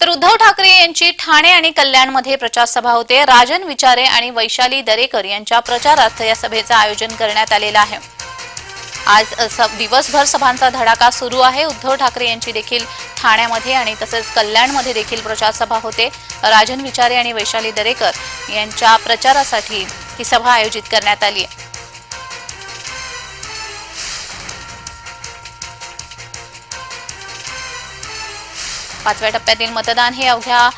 तर उद्धव ठाकरे यांची ठाणे आणि कल्याणमध्ये प्रचारसभा होते. राजन विचारे आणि वैशाली दरेकर यांच्या प्रचारार्थ या सभेचं आयोजन करण्यात आलेलं आहे. आज स- दिवसभर सभांचा धडाका सुरू आहे. उद्धव ठाकरे यांची देखील ठाण्यामध्ये आणि तसेच कल्याणमध्ये देखील प्रचारसभा होते. राजन विचारे आणि वैशाली दरेकर यांच्या प्रचारासाठी ही सभा आयोजित करण्यात आली आहे. पाचव्या टप्प्यातील मतदान हे अवघ्या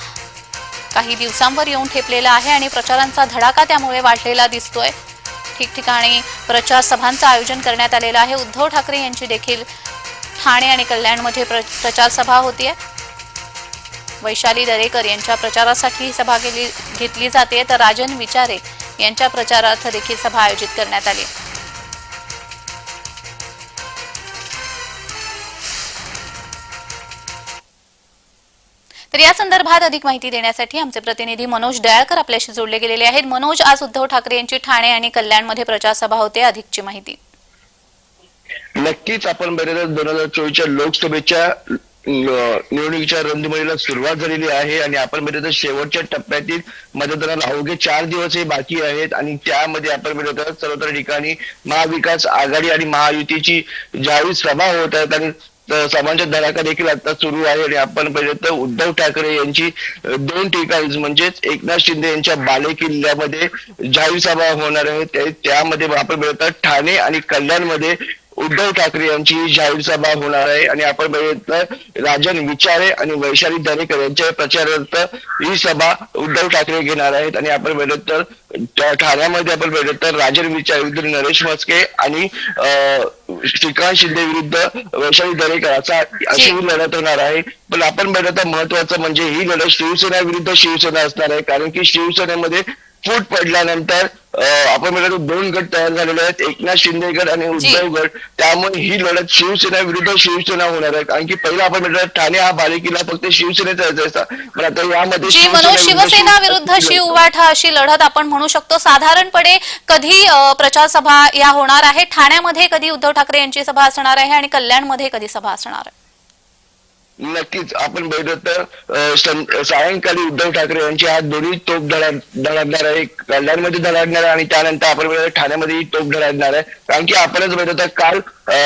काही दिवसांवर येऊन ठेपलेलं आहे आणि प्रचारांचा धडाका त्यामुळे वाढलेला दिसतोय. ठिकठिकाणी प्रचार सभांचं आयोजन करण्यात आलेलं आहे. उद्धव ठाकरे यांची देखील ठाणे आणि कल्याणमध्ये प्र प्रचार सभा होतीये. वैशाली दरेकर यांच्या प्रचारासाठी ही सभा केली घेतली जाते. तर राजन विचारे यांच्या प्रचारार्थ देखील सभा आयोजित करण्यात आली. तर या संदर्भात अधिक माहिती देण्यासाठी आमचे प्रतिनिधी मनोज दयाळकर आपल्याशी जोडले गेलेले आहेत. मनोज आज उद्धव ठाकरे यांची ठाणे आणि कल्याणमध्ये प्रचारसभा होते. अधिकची माहिती. नक्कीच आपण बरेच दोन हजार चोवीसच्या लोकसभेच्या निवडणुकीच्या रणधुमाळीला सुरुवात झालेली आहे आणि आपण बघितलं शेवटच्या टप्प्यातील मतदानाला अवघे चार दिवसही बाकी आहेत आणि त्यामध्ये आपण बघितलं सर्वत्र ठिकाणी महाविकास आघाडी आणि महायुतीची ज्यावेळी सभा होत आहेत आणि त- धडाका देखील आता सुरू आहे आणि आपण पहिले तर उद्धव ठाकरे यांची दोन ठिकाणी म्हणजेच एकनाथ शिंदे यांच्या बाले किल्ल्यामध्ये जाहीर सभा होणार आहे. त्यामध्ये आपण ठाणे आणि कल्याणमध्ये उद्धव ठाकरे यांची जाहीर सभा होणार आहे आणि आपण तर राजन विचारे आणि वैशाली दरेकर यांच्या प्रचारार्थ ही सभा उद्धव ठाकरे घेणार आहेत. आणि आपण पाहिलं तर ठाण्यामध्ये आपण पाहिलं तर राजन विचारे विरुद्ध नरेश मस्के आणि अं, श्रीकांत शिंदे विरुद्ध वैशाली दरेकर असा अशी ही लढत होणार आहे. पण आपण पाहिलं तर महत्वाचं म्हणजे ही लढत शिवसेना विरुद्ध शिवसेना असणार आहे. कारण की शिवसेनेमध्ये फूट पडल्यानंतर आपण म्हणतो दोन गट तयार झालेले आहेत. एकनाथ शिंदे गट आणि उद्धव गट. त्यामुळे ही लढत शिवसेना विरुद्ध शिवसेना होणार आहे. कारण की पहिला आपण म्हणतो ठाणे हा बालेकिल्ला फक्त शिवसेनेचा असायचा पण आता यामध्ये शिवसेना विरुद्ध शिव उबाठा अशी लढत आपण म्हणू शकतो. साधारणपणे कधी प्रचार सभा या होणार आहे? ठाण्यामध्ये कधी उद्धव ठाकरे यांची सभा असणार आहे आणि कल्याणमध्ये कधी सभा असणार आहे? नक्कीच. आपण बघितलं तर सायंकाळी उद्धव ठाकरे यांची आज दोन्ही तोप धडा धडाडणार आहे कल्याणमध्ये धडाडणार आहे आणि त्यानंतर आपण बघितलं ठाण्यामध्ये तोप धडाडणार आहे. कारण की आपणच बघितलं तर काल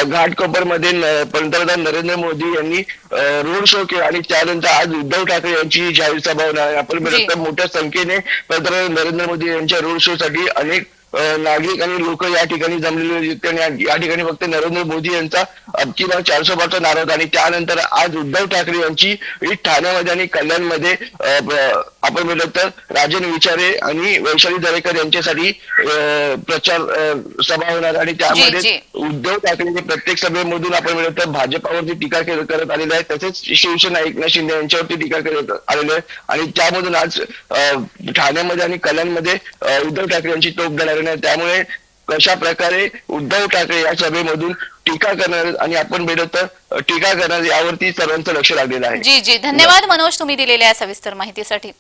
घाटकोपरमध्ये पंतप्रधान नरेंद्र मोदी यांनी रोड शो केला आणि त्यानंतर आज उद्धव ठाकरे यांची जाहीर सभा होणार आहे. आपण. बघितलं तर मोठ्या संख्येने पंतप्रधान नरेंद्र मोदी यांच्या रोड शो साठी अनेक नागरिक आणि लोक या ठिकाणी जमलेले आणि या- ठिकाणी फक्त नरेंद्र मोदी यांचा अबकी नाव चारशे पाचचा नारा होता. आणि त्यानंतर आज उद्धव ठाकरे यांची ठाण्यामध्ये आणि कल्याणमध्ये अं, आपण म्हणलं तर राजन विचारे आणि वैशाली दरेकर यांच्यासाठी प्रचार सभा होणार आणि. त्यामध्ये उद्धव ठाकरे प्रत्येक सभेमधून आपण म्हणलं तर भाजपावरती टीका करत आलेले आहे तसेच शिवसेना एकनाथ शिंदे यांच्यावरती टीका करत आलेले आहे आणि त्यामधून आज ठाण्यामध्ये आणि कल्याणमध्ये उद्धव ठाकरे यांची तोप देणार आहे. त्यामुळे कशा प्रकारे उद्धव ठाकरे या सभेमधून टीका करणार आणि आपण भेटत टीका करणार यावरती सर्वांचं लक्ष लागलेलं आहे. जी जी. धन्यवाद मनोज. तुम्ही दिलेल्या सविस्तर माहितीसाठी.